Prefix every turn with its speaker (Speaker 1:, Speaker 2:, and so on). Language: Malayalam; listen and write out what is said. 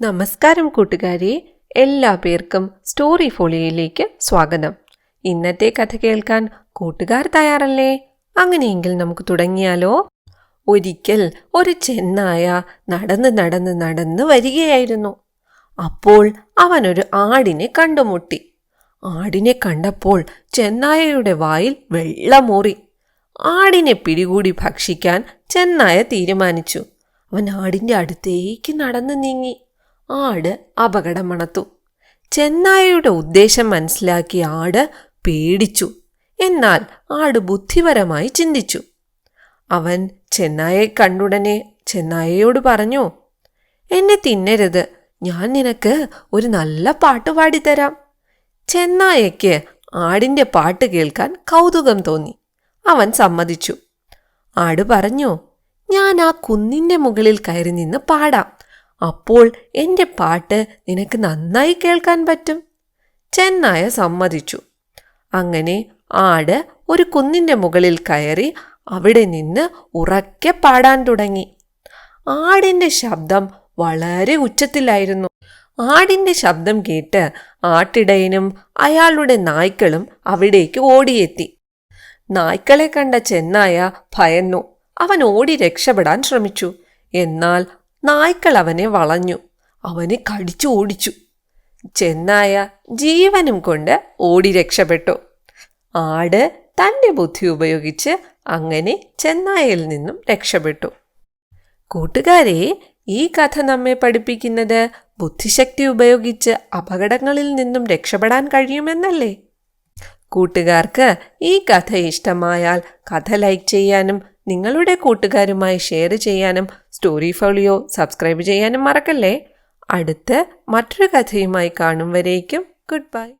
Speaker 1: നമസ്കാരം കൂട്ടുകാരെ എല്ലാ പേർക്കും സ്റ്റോറി ഫോളിയോയിലേക്ക് സ്വാഗതം. ഇന്നത്തെ കഥ കേൾക്കാൻ കൂട്ടുകാർ തയ്യാറല്ലേ? അങ്ങനെയെങ്കിൽ നമുക്ക് തുടങ്ങിയാലോ? ഒരിക്കൽ ഒരു ചെന്നായ നടന്ന് നടന്ന് നടന്ന് വരികയായിരുന്നു. അപ്പോൾ അവനൊരു ആടിനെ കണ്ടുമുട്ടി. ആടിനെ കണ്ടപ്പോൾ ചെന്നായയുടെ വായിൽ വെള്ളമൂറി ആടിനെ പിടികൂടി ഭക്ഷിക്കാൻ ചെന്നായ തീരുമാനിച്ചു. അവൻ ആടിന്റെ അടുത്തേക്ക് നടന്നു നീങ്ങി. ആട് അപകടം മണത്തു. ചെന്നായയുടെ ഉദ്ദേശം മനസ്സിലാക്കി ആട് പേടിച്ചു. എന്നാൽ ആട് ബുദ്ധിപരമായി ചിന്തിച്ചു. അവൻ ചെന്നായെ കണ്ടുടനെ ചെന്നായയോട് പറഞ്ഞു എന്നെ തിന്നരുത്. ഞാൻ നിനക്ക് ഒരു നല്ല പാട്ട് പാടിത്തരാം. ചെന്നായയ്ക്ക് ആടിന്റെ പാട്ട് കേൾക്കാൻ കൗതുകം തോന്നി. അവൻ സമ്മതിച്ചു. ആട് പറഞ്ഞു ഞാൻ ആ കുന്നിന്റെ മുകളിൽ കയറി നിന്ന് പാടാം. അപ്പോൾ എന്റെ പാട്ട് നിനക്ക് നന്നായി കേൾക്കാൻ പറ്റും. ചെന്നായ സമ്മതിച്ചു. അങ്ങനെ ആട് ഒരു കുന്നിന്റെ മുകളിൽ കയറി അവിടെ നിന്ന് ഉറക്കെ പാടാൻ തുടങ്ങി. ആടിന്റെ ശബ്ദം വളരെ ഉച്ചത്തിലായിരുന്നു. ആടിന്റെ ശബ്ദം കേട്ട് ആട്ടിടയനും അയാളുടെ നായ്ക്കളും അവിടേക്ക് ഓടിയെത്തി. നായ്ക്കളെ കണ്ട ചെന്നായ ഭയന്നു. അവൻ ഓടി രക്ഷപ്പെടാൻ ശ്രമിച്ചു. എന്നാൽ നായ്ക്കൾ അവനെ വളഞ്ഞു. അവനെ കടിച്ചു ഓടിച്ചു. ചെന്നായ ജീവനും കൊണ്ട് ഓടി രക്ഷപ്പെട്ടു. ആട് തന്റെ ബുദ്ധി ഉപയോഗിച്ച് അങ്ങനെ ചെന്നായയിൽ നിന്നും രക്ഷപ്പെട്ടു. കൂട്ടുകാരെ ഈ കഥ നമ്മെ പഠിപ്പിക്കുന്നത് ബുദ്ധിശക്തി ഉപയോഗിച്ച് അപകടങ്ങളിൽ നിന്നും രക്ഷപ്പെടാൻ കഴിയുമെന്നല്ലേ? കൂട്ടുകാർക്ക് ഈ കഥ ഇഷ്ടമായാൽ കഥ ലൈക്ക് ചെയ്യാനും നിങ്ങളുടെ കൂട്ടുകാരുമായി ഷെയർ ചെയ്യാനും സ്റ്റോറി ഫോളിയോ സബ്സ്ക്രൈബ് ചെയ്യാനും മറക്കല്ലേ? അടുത്ത് മറ്റൊരു കഥയുമായി കാണും വരേക്കും. Good bye